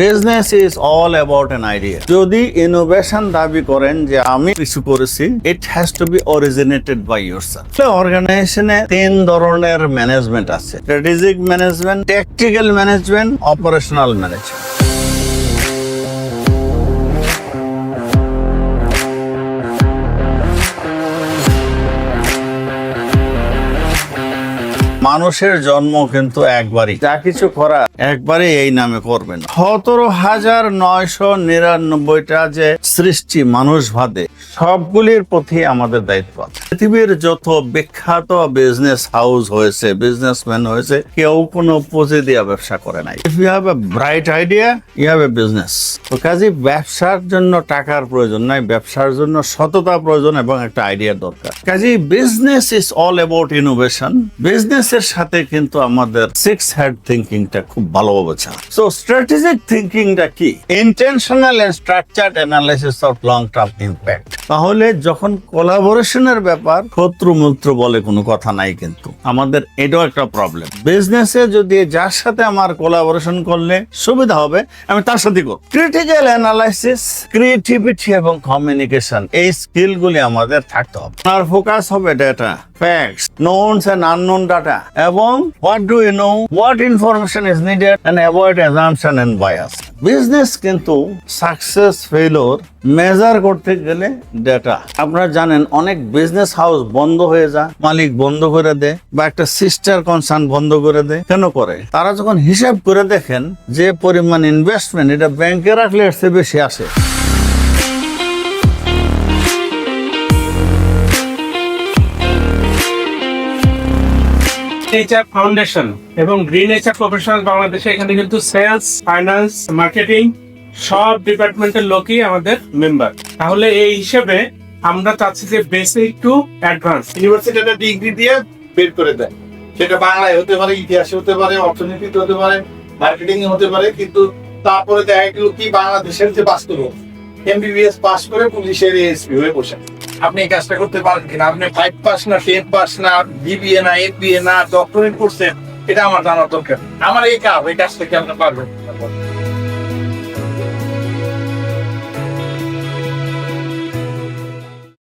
Business is all about an idea যদি innovation দাবি করেন যে আমি কিছু করেছি it has to be originated by your অর্গানাইজেশনে তিন ধরনের ম্যানেজমেন্ট আছে। Strategic management tactical management operational management মানুষের জন্ম কিন্তু একবারই। যা কিছু করা। একবারে এই নামে করবেন। সতেরো হাজার নয়শো নিরানব্বইটা যে সৃষ্টি মানুষ ভাদে সবগুলির প্রতি আমাদের দায়িত্ব আছে। পৃথিবীর যত বিখ্যাত বিজনেস হাউস হয়েছে বিজনেসম্যান হয়েছে, কেউ কোনো পুঁজি দিয়ে ব্যবসা করে নাই। If you have a bright idea you have a business তো কাজে, ব্যবসার জন্য টাকার প্রয়োজন নাই, ব্যবসার জন্য সততা প্রয়োজন এবং একটা আইডিয়া দরকার। কাজে business is all about innovation বিজনেসের সাথে কিন্তু আমাদের সিক্স হেড থিঙ্কিংটা খুব ভালোভাবে চান সো স্ট্র্যাটেজিক থিঙ্কিংটা কি? Intentional and structured analysis of long term impact তাহলে যখন কোলাবোরেশনের ব্যাপার শত্রু মূত্র বলে কোনো কথা নাই কিন্তু। আমাদের এটাও একটা প্রবলেম বিজনেসে যদি যার সাথে আমার কোলাবোরেশন করলে সুবিধা হবে, আমি তার সাথে করব। ক্রিটিক্যাল অ্যানালাইসিস ক্রিয়েটিভিটি এবং কমিউনিকেশন এই স্কিলগুলি আমাদের থাকতে হবে। আর ফোকাস হবে data facts knowns and unknown data এবং what do you know what information is needed and avoid assumption and bias business কিন্তু সাকসেস ফেলোর মেজার করতে গেলে ডেটা আপনারা জানেন, অনেক বিজনেস হাউস বন্ধ হয়ে যায়, মালিক বন্ধ করে দেয় বা একটা সিস্টার কনসার্ন বন্ধ করে দেয়। কেন করে? তারা যখন হিসাব করে দেখেন যে পরিমাণ ইনভেস্টমেন্ট এটা ব্যাংকে রাখলে এর চেয়ে বেশি আসে। নেচার ফাউন্ডেশন এবং গ্রিন নেচার প্রফেশনাল বাংলাদেশে এখানে কিন্তু সেলস ফাইন্যান্স মার্কেটিং সব ডিপার্টমেন্টের লোকই আমাদের মেম্বার তাহলে এই হিসেবে আমরা চাচ্ছি যে বেসিক টু অ্যাডভান্স ইউনিভার্সিটি একটা ডিগ্রি দিয়ে বের করে দেয়। সেটা বাংলায় হতে পারে, ইতিহাসে হতে পারে, অর্থনীতিতে হতে পারে মার্কেটিং হতে পারে, কিন্তু তারপরে দেখা গেল কি বাংলাদেশের যে বাস্তব এমবিবিএস পাস করে পুলিশের এসপি হয়ে বসে। আপনি এই কাজটা করতে পারেন কিনা? আপনি ফাইভ পাস না টেন পাস না বিবিএ না এ না ডক্টরেট করছেন এটা আমার জানার দরকার। আমার এই কাজ, এই কাজটা কি আপনি পারবেন?